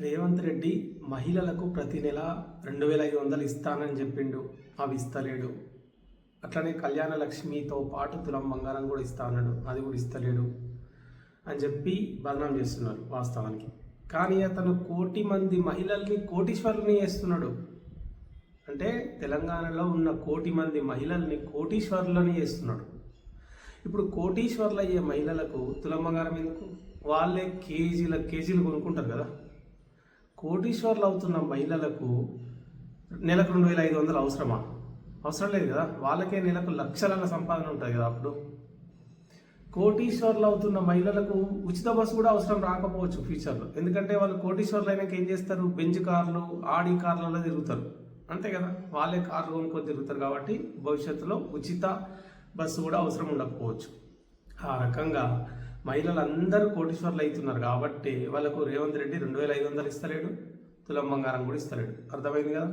రేవంత్ రెడ్డి మహిళలకు ప్రతి నెల రెండు వేల ఐదు వందలు ఇస్తానని చెప్పిండు. అవి ఇస్తలేడు. అట్లనే కళ్యాణ లక్ష్మితో పాటు తులం బంగారం కూడా ఇస్తానడు అది కూడా ఇస్తలేడు అని చెప్పి బదనాం చేస్తున్నారు వాస్తవానికి. కానీ అతను కోటి మంది మహిళల్ని కోటీశ్వరుని చేస్తున్నాడు. అంటే తెలంగాణలో ఉన్న కోటి మంది మహిళల్ని కోటీశ్వరులని చేస్తున్నాడు. ఇప్పుడు కోటీశ్వర్లు అయ్యే మహిళలకు తులం బంగారం ఎందుకు? వాళ్ళే కేజీల కేజీలు కొనుక్కుంటారు కదా. కోటీశ్వర్లు అవుతున్న మహిళలకు నెలకు రెండు వేల ఐదు వందలు అవసరమా? అవసరం లేదు కదా. వాళ్ళకే నెలకు లక్షల సంపాదన ఉంటుంది కదా అప్పుడు. కోటీశ్వర్లు అవుతున్న మహిళలకు ఉచిత బస్సు కూడా అవసరం రాకపోవచ్చు ఫ్యూచర్లో. ఎందుకంటే వాళ్ళు కోటీశ్వర్లు అయినాక ఏం చేస్తారు? బెంజ్ కార్లు ఆడి కార్లలో తిరుగుతారు. అంతే కదా. వాళ్ళే కార్లు కొనుక్కొని తిరుగుతారు కాబట్టి భవిష్యత్తులో ఉచిత బస్సు కూడా అవసరం ఉండకపోవచ్చు. ఆ రకంగా మహిళలందరూ కోటీశ్వర్లు అవుతున్నారు కాబట్టి వాళ్ళకు రేవంత్ రెడ్డి రెండు వేల ఐదు వందలు ఇస్తలేడు తులం బంగారం కూడా ఇస్తలేడు. అర్థమైంది కదా?